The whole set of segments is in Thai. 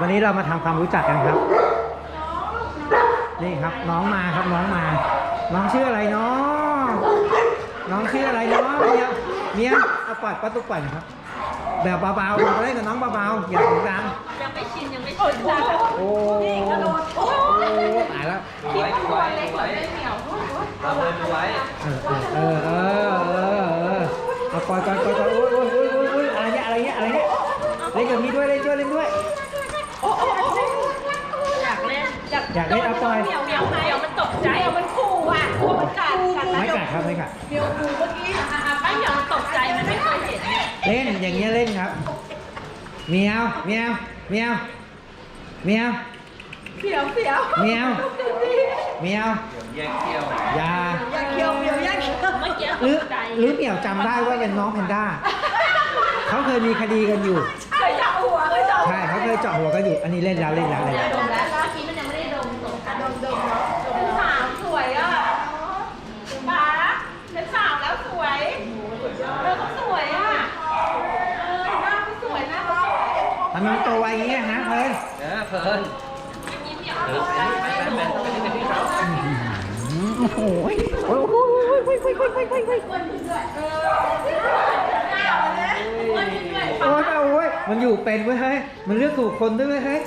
วันนี้เรามาทำความรู้จักกันครับ นี่ครับน้องมาครับน้องมา น้องชื่ออะไรเนาะน้องชื่ออะไรเนาะเมียเมียเอาปล่อยประตูปล่อยหนะครับ แบบเบาๆลงไปเล่นกับน้องเบาๆอย่าเสียงดังยังไม่ชินยังไม่ชินจ้ะโอ้โอ้ตายแล้วไว้ไว้ไว้เราเดินไว้เออเออเออเออเออเอาปล่อยปล่อยปล่อยปล่อยโอ้ยโอ้ยโอ้ยโอ้ยโอ้ยอะไรเนี่ยอะไรเนี่ยอะไรเนี่ยเล่นกับมีด้วยเล่นด้วยเล่นด้วย อยากเล่นอยากอยากเล่นเอาปล่อย เหมียวเหมียวเหมียวมันตกใจเอามันขู่อะกลัวมันกัดกัดไม่กัดครับไม่กัดเหมียวขู่เมื่อกี้ไม่เหมียวมันตกใจมันไม่เคยเห็นเล่นอย่างเงี้ยเล่นครับเมียวเมียวเมียวเมียวเสียวเสียวเมียวเมียวแยกเที่ยวอย่าเขียวเหมียวยังเมื่อกี้หรือกใจ หรือเหมียวจำได้ว่าเป็นน้องแพนด้าเขาเคยมีคดีกันอยู่ ใช่เขาเคยเจาะหัวกันอยู่ อันนี้เล่นแล้วเล่นแล้วเล่นแล้วดมแล้วเมื่อกี้มันยังไม่ได้ดมดมดมดมเป็นสาวสวยอะป้าเป็นสาวแล้วสวยเออเขาสวยอะเออหน้าเขาสวยหน้าเขาสวยทำไมมันโตไวอย่างเงี้ยฮะเฮ้ยเออเพลินเมื่อกี้เหมียวเอตอกใจไปไปไปไปไปที่เขาโอ้โหโอ้โหโอ้ยโอ้ยโอ้ยโอ้ยโอ้ยโอ้ยอ้วนขึ้นด้วยเอออ้วนขึ้นด้วยโอ้ยโอ้ย มันอยู่เป็นเว้ยเฮ้ยมันเลือกถูกคนด้วยเว้ยเฮ้ย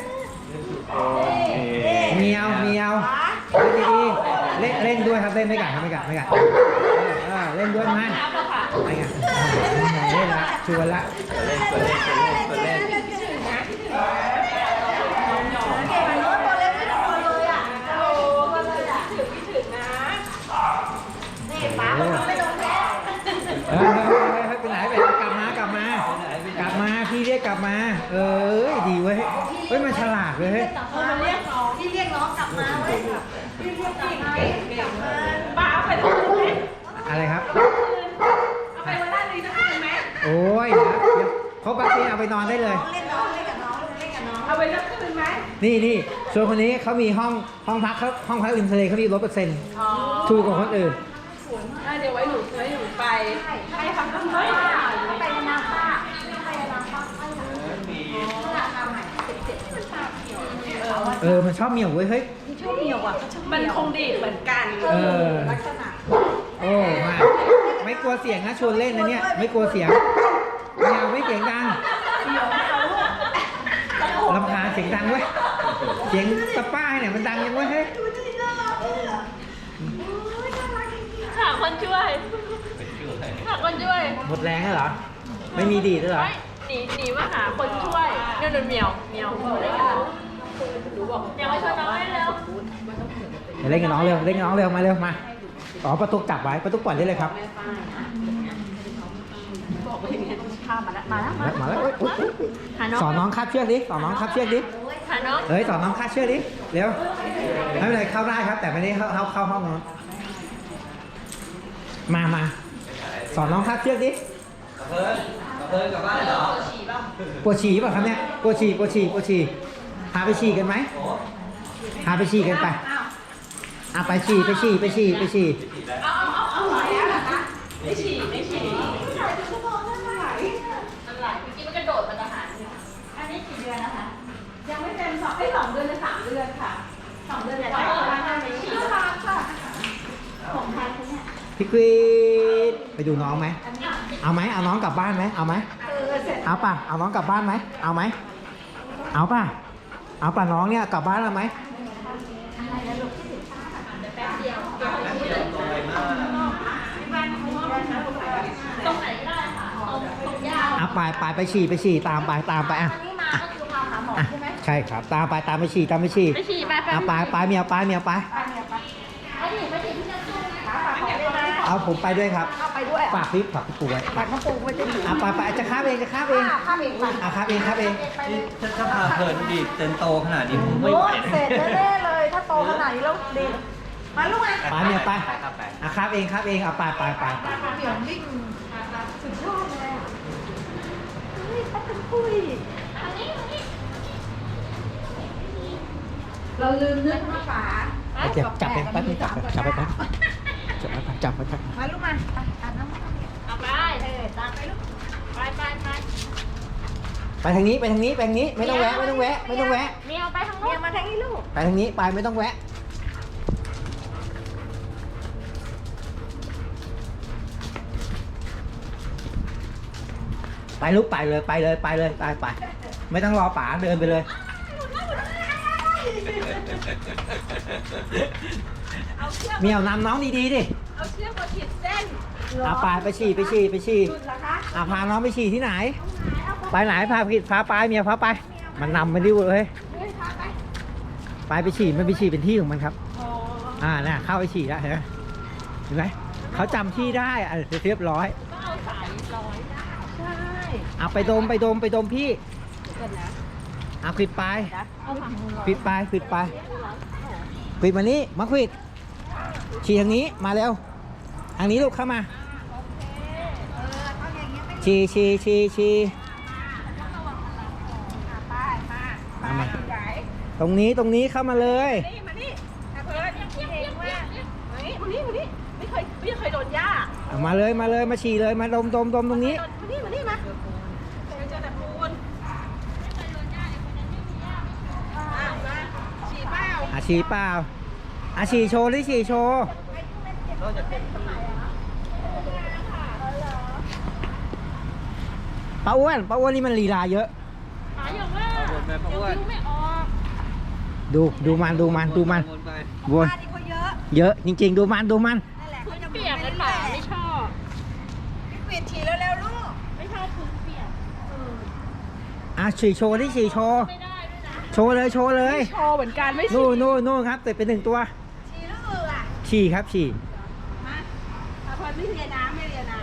เมียวเมียวเล่นดีๆเล่นเล่นด้วยครับเล่นไม่กัดครับไม่กัดไม่กัดเออเออเล่นด้วยมันน้ำแล้วค่ะไปไงเล่นละชวนละ เล่นเล่นเล่นเล่น โอ้ก็เลยอะถึงไม่ถึงนะนี่ป้าคนไม่ลงแพ้ เออเฮ้ยเฮ้ยเฮ้ยไปไหนไปไหนกลับมากลับมา กลับมาพี่เรียกกลับ มา เออดีเว้ยเฮ้ยมันฉลาดเว้ยเฮ้ยเออมันเรียกน้องพี่เรียกน้องกลับมาเว้ยพี่เรียกกลับมากลับมาป้าเอาไปทุกคืนไหมอะไรครับคืนเอาไปวันละนี้ทุกคืนไหมโอ้ยนะเดี๋ยวเขาบักซี่เอาไปนอนได้เลยเอาไปสักคืนไหมนี่นี่ส่วนคนนี้เขามีห้องห้องพักเขาห้องพักริมทะเลเขามีลดเปอร์เซ็นต์อ๋อถูกกว่าคนอื่นอะเดี๋ยวไว้หนูไว้หนูไปให้ฟังต้องไปไปนาป้าไปนาป้า เออมันชอบเหมียวเว้ยเฮ้ย มันคงดีดเหมือนกัน เออโอ้มาไม่กลัวเสียงนะชวนเล่นนะเนี่ยไม่กลัวเสียงไม่เอาไม่เสียงดังลำคาญเสียงดังเว้ยเสียงตะป้ายเนี่ยมันดังยังเว้ยเฮ้ยหาคนช่วยหาคนช่วยหมดแรงแล้วเหรอไม่มีดีดแล้วเหรอไม่หนีหนีมาหาคนช่วยเนี่ยเมียวเมียวเล่นกับน้องหนูบอกเมียวมาช่วยน้องเล่นแล้วเดี๋ยวเล่นกับน้องเร็วเล่นกับน้องเร็วมาเร็วมาอ๋อประตูจับไว้ประตูปล่อยได้เลยครับบอกไปอย่างเงี้ยพามาแล้วมาแล้วมาแล้วมาแล้วเอ้ยอุ๊ยอุ๊ยอุ๊ยหาน้องสอนน้องคาบเชือกดิสอนน้องคาบเชือกดิหาน้องเฮ้ยสอนน้องคาบเชือกดิเร็วไม่เป็นไรเข้าได้ครับ แต่ไม่ได้เข้าเข้าเข้าห้องน้องมามาสอนน้องคาบเชือกดิเพลินเพลินกลับบ้านเหรอปวดฉี่เปล่ะครับเนี่ยปวดฉี่ปวดฉี่ปวดฉี่ พาไปฉี่กันไหมพาไปฉี่กันไปอะไปฉี่ไปฉี่ไปฉี่ไปฉี่เอาเอาเอาเอาไหลอะนะคะไม่ฉี่ไม่ฉี่มันไหลเมื่อกี้มันกระโดดมาทหารอันนี้กี่เดือนนะคะ ยังไม่เต็มสองไอ้สองเดือนจะสามเดือนค่ะสองเดือนแต่ว่าถ้าไม่ฉี่ค่ะของทานคุณเนี่ยพี่กรีดไปดูน้องไหม เอาไหมเอาน้องกลับบ้านไหมเอาไหมเอาป่ะ เอาน้องกลับบ้านไหม เอาไหม เอาป่ะ เอาป่ะน้องเนี่ยกลับบ้านแล้วไหมแป๊บเดียวแป๊บเดียวลงไปมากตรงไหนก็ได้ค่ะตรงตรงยาวเอาไปไปไปฉี่ไปฉี่ตามไปตามไปอะอันนี้มาก็คือพาหาหมออะใช่ไหมใช่ครับตามไปตามไปฉี่ตามไปฉี่ไปฉี่ไปไปเอาไปไปเมียไปเมียไปไอ้หนูไปฉี่ที่จะสู้นะฝากของได้ไหมเอาผมไปด้วยครับเอา ไปด้วยฝากพี่ฝากพี่ปูไว้ฝากน้องปูไปจะอยู่เอาไปไปจะคาบเองจะคาบเองข้าเองไปเอาคาบเองคาบเองไปเลนี่ยถ้าถ้าพาเพลินดีดเต็นโตขนาดนี้ผมไม่โอ้ไหวยเสร็จแน่ๆเลย ถ้าโตขนาดนี้แล้วดีมาลูกมาไปเมียไปครับไปเอาคาบเองคาบเองเอาไปไปไปไปเดี๋ยววิ่งสุดยอดเลยอะเฮ้ยป้าเป็นคุยอันนี้อันนี้เราลืมนึกว่าฝาเก็บจับไปแป๊บนึงจับไปจับไปแป๊บ จับไปจับไปจับไปมาลูกมาไปอาบน้ำเอาไปเออตามไปลูกไปไปไปไปทางนี้ไปทางนี้ไปทางนี้ไม่ต้องแวะไม่ต้องแวะไม่ต้องแวะเมียไปทางโน้นเมียมาทางนี้ลูกไปทางนี้ไปไม่ต้องแวะไปลุกไปเลยไปเลยไปเลยไปไปไม่ต้องรอป๋าเดินไปเลย เอาเชือกเมียวนำน้องดีๆดิเอาเชือกมาขีดเส้นอาไปไปฉี่ไปฉี่ไปฉี่หยุดเหรอคะอาพาน้องไปฉี่ที่ไหน เอาไปไหนพาผิดพาไปเมียพาไป มันนำมันดิวเลยเฮ้ยพาไปไปไปฉี่มันไปฉี่เป็นที่ของมันครับ อ๋ออ่าน่ะเข้าไปฉี่แล้วเห็นไหมเห็นไหมเขาจำที่ได้อะเรียบร้อยต้องเอาสายร้อยใช่เอาไปดมไปดมไปดมพี่ เดี๋ยวก่อนนะ เอาควิดไปนะเอาฝั่งมือควิดไปควิดไปควิดมานี่มาควิดฉี่ทางนี้มาเร็วทางนี้ลูกเข้ามาฉี่ฉี่ฉี่ฉี่ไปมาเอามาไหนตรงนี้ตรงนี้เข้ามาเลยนี่มานี่อะเพิร์ดเก่งมากมานี่มานี่มานี่ไม่เคยไม่เคยโดนย่าเอามาเลยมาเลยมาฉี่เลยมาดมดมดมตรงนี้ มานี่มานี่มาเคยเจอแต่ปูนอะมาฉีดเปล่า อาฉี่เปล่าอาฉี่โชว์ดิฉี่โชว์ป้าอ้วนป้าอ้วนนี่มันลีลาเยอะ หาอย่างว่าเอาวนไปเพราะว่าดูไม่ออกดูดูมันดูมันดูมันวนไปวนป้าที่เขาเยอะเยอะจริง ๆ ดูมันดูมัน นั่นแหละเขาจะเปียกเลยค่ะไม่ชอบพี่ปิดฉี่เร็วๆลูกไม่ชอบพื้นเปียกอะฉี่โชว์ดิฉี่โชว์ ไม่ได้ด้วยนะ โชว์เลยโชว์เลย โชว์เหมือนกันไม่ฉี่นู่นนู่นนู่นครับแต่เป็นหนึ่งตัว ฉี่แล้วเอออะฉี่ครับฉี่มาเอาพอไม่เทน้